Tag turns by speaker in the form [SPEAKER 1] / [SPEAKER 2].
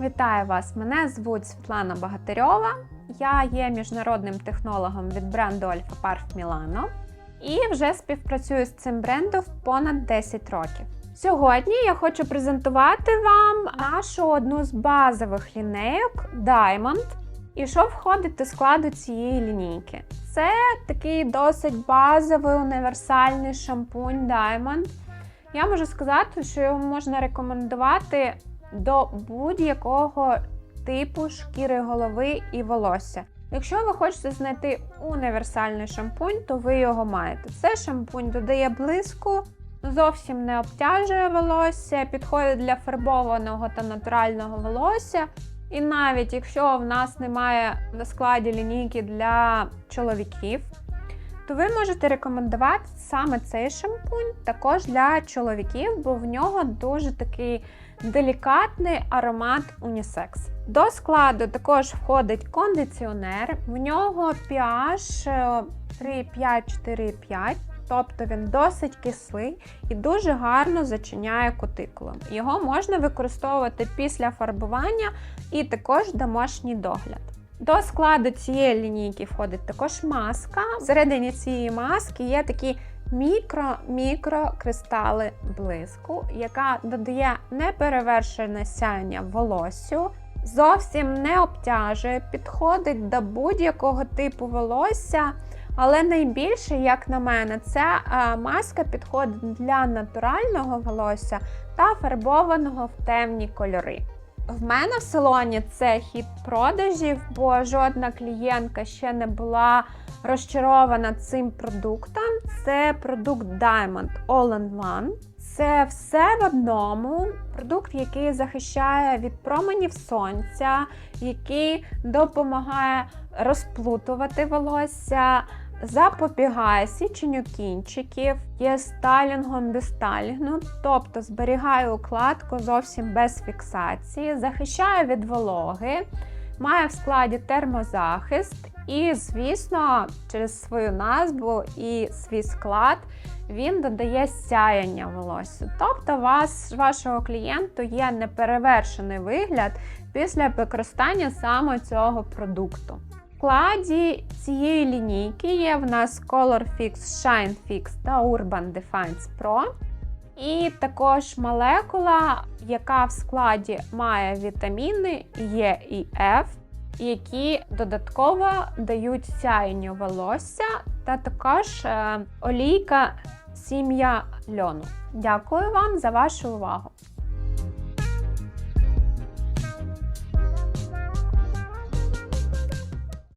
[SPEAKER 1] Вітаю вас! Мене звуть Світлана Багатирьова. Я є міжнародним технологом від бренду Alpha Parf Milano і вже співпрацюю з цим брендом понад 10 років. Сьогодні я хочу презентувати вам нашу одну з базових лінейок Diamond. І що входить до складу цієї лінійки? Це такий досить базовий універсальний шампунь Diamond. Я можу сказати, що його можна рекомендувати до будь-якого типу шкіри голови і волосся. Якщо ви хочете знайти універсальний шампунь, то ви його маєте. Це шампунь додає блиску, зовсім не обтяжує волосся, підходить для фарбованого та натурального волосся. І навіть якщо в нас немає на складі лінійки для чоловіків, то ви можете рекомендувати саме цей шампунь також для чоловіків, бо в нього дуже такий делікатний аромат унісекс. До складу також входить кондиціонер, в нього pH 3,5-4,5. Тобто він досить кислий і дуже гарно зачиняє кутикулу. Його можна використовувати після фарбування і також домашній догляд. До складу цієї лінійки входить також маска. Всередині цієї маски є такі мікро-мікро кристали блиску, яка додає неперевершене сяєння волоссю, зовсім не обтяжує, підходить до будь-якого типу волосся. Але найбільше, як на мене, ця маска підходить для натурального волосся та фарбованого в темні кольори. В мене в салоні це хід продажів, бо жодна клієнтка ще не була розчарована цим продуктом. Це продукт Diamond All-in-One. Це все в одному. Продукт, який захищає від променів сонця, який допомагає розплутувати волосся. Запобігає січенню кінчиків, є стайлінгом без стайлінгу, тобто зберігає укладку зовсім без фіксації, захищає від вологи, має в складі термозахист і, звісно, через свою назву і свій склад він додає сяяння волосся. Тобто, вас, вашого клієнту є неперевершений вигляд після використання саме цього продукту. В складі цієї лінійки є в нас Color Fix, Shine Fix та Urban Defines Pro. І також молекула, яка в складі має вітаміни Е і Ф, які додатково дають сяєнню волосся, та також е, олійка сім'я льону. Дякую вам за вашу увагу!